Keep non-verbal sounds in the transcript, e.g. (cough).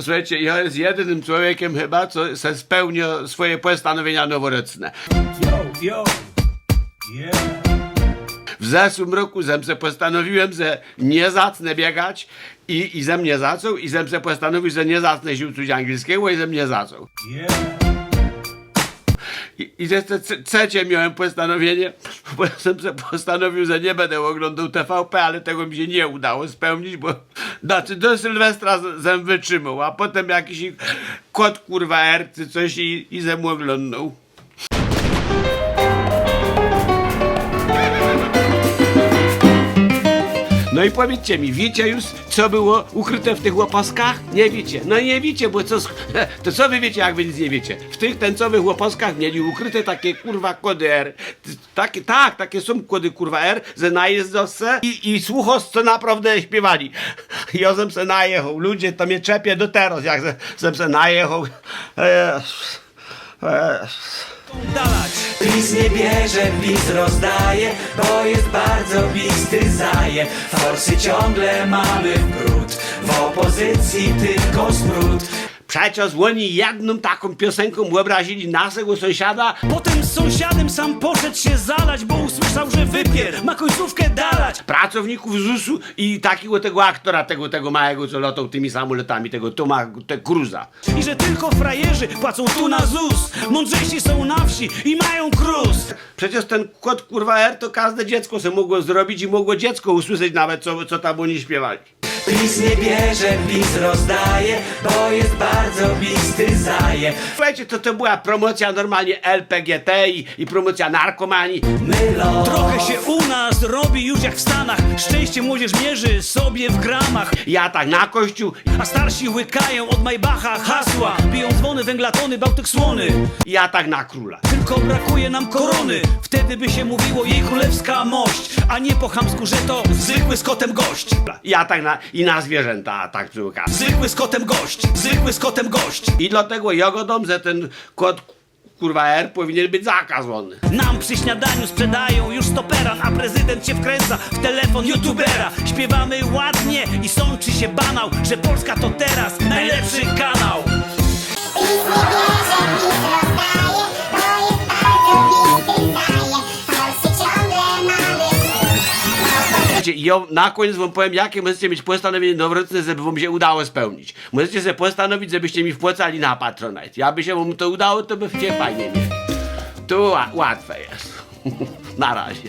Słuchajcie, ja jest jedynym człowiekiem chyba, co se spełnia swoje postanowienia noworoczne. W zeszłym roku zem se postanowiłem, że nie zacznę biegać i, i ze mnie zaczął i zem se postanowił, że nie zacznę się uczyć angielskiego i ze mnie zaczął. I, i jeszcze trzecie miałem postanowienie, (laughs) bo ja postanowił, że nie będę oglądał TVP, ale tego mi się nie udało spełnić, bo znaczy do Sylwestra z- zem wytrzymał, a potem jakiś kot kurwa R czy coś i, i zem No i powiedzcie mi, wiecie już, co było ukryte w tych łoposkach? Nie wiecie. No nie wiecie, bo co... (laughs) To co wy wiecie, jak wy nic nie wiecie? W tych tęcowych łoposkach mieli ukryte takie kurwa kody R. Takie, tak, takie są kody kurwa R, że najeżdżą se i, i słuchos, co naprawdę śpiewali. (laughs) Jozem se najechał. Ludzie, to mnie czepie do teraz, jak sem se najechał. Eee, eee. dalać PiS nie bierze, PiS rozdaje Bo jest bardzo bistry zaje Forsy ciągle mamy w brud W opozycji tylko smród. Przecież oni jedną taką piosenką wyobrazili naszego sąsiada, Potem z sąsiadem sam poszedł się zalać Bo usłyszał, że wypier ma końcówkę dalać pracowników ZUS-u i takiego tego aktora, tego, tego małego, co latał tymi samolotami, tego Toma te Cruza. I że tylko frajerzy płacą tu na ZUS Mądrzejsi są na wsi i mają krus Przecież ten kod kurwa R to każde dziecko se mogło zrobić i mogło dziecko usłyszeć nawet, co, co tam oni śpiewali. PiS nie bierze, PiS rozdaje Bo jest bardzo bistry zaje Słuchajcie, to to była promocja normalnie LPGT i, i promocja narkomanii. Mylą. Trochę się u nas robi już jak w Stanach. Szczęście młodzież mierzy sobie w gramach. Ja tak na kościół, A starsi łykają od Maybacha hasła. Biją dzwony, węglatony, Bałtyk słony. Ja tak na króla. Tylko brakuje nam korony. Wtedy by się mówiło jej królewska mość. A nie po chamsku, że to zwykły z kotem gość. Ja tak na, i na zwierzęta tak przy okazji. Zwykły z kotem gość, zwykły z kotem gość. I dlatego jogodą, że ten kod kurwa R powinien być zakazany. Nam przy śniadaniu sprzedają już stoperan A prezydent się wkręca w telefon youtubera Śpiewamy ładnie i sączy się banał Że Polska to teraz najlepszy kanał Słuchajcie, ja na koniec wam powiem, jakie możecie mieć postanowienie noworoczne, żeby wam się udało spełnić. Możecie sobie postanowić, żebyście mi wpłacali na Patronite. Jakby się wam to udało, to byście fajnie mieli. To ła- łatwe jest. (laughs) na razie.